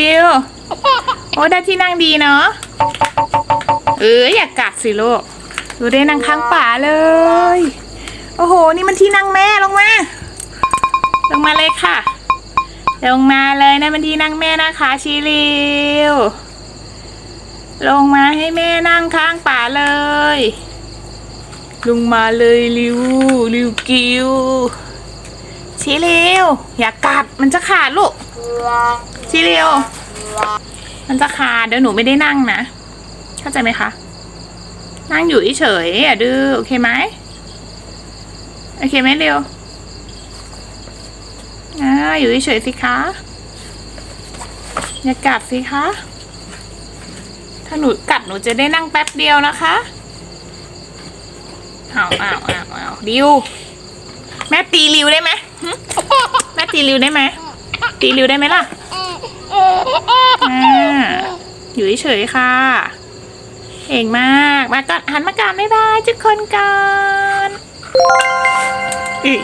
ริว โอ้ได้ที่นั่งดีเนาะ เอออยากกัดสิลูก ดูได้นั่งข้างป่าเลย โอ้โห นี่มันที่นั่งแม่ลงมา ลงมาเลยค่ะ ลงมาเลยนะมันที่นั่งแม่นะคะชิริว ลงมาให้แม่นั่งข้างป่าเลย ลงมาเลยริวริวกิว ชิริวอย่ากัดมันจะขาดลูกชิริวมันจะขาดเดี๋ยวหนูไม่ได้นั่งนะ เข้าใจไหมคะ นั่งอยู่เฉยอย่าดื้อโอเคไหมโอเคไหมเร็วอ่าอยู่เฉยสิคะอย่ากัดสิคะ ถ้าหนูกัดหนูจะได้นั่งแป๊บเดียวนะคะเอาเอาเอาเอาริว แม่ตีริวได้ไหม แม่ตีริวได้ไหมตีริวได้ไหมล่ะอ่าอยู่เฉยๆค่ะเก่งมาก มาก่อนหันมาก่อนบ๊ายบายทุกคนก่อนอี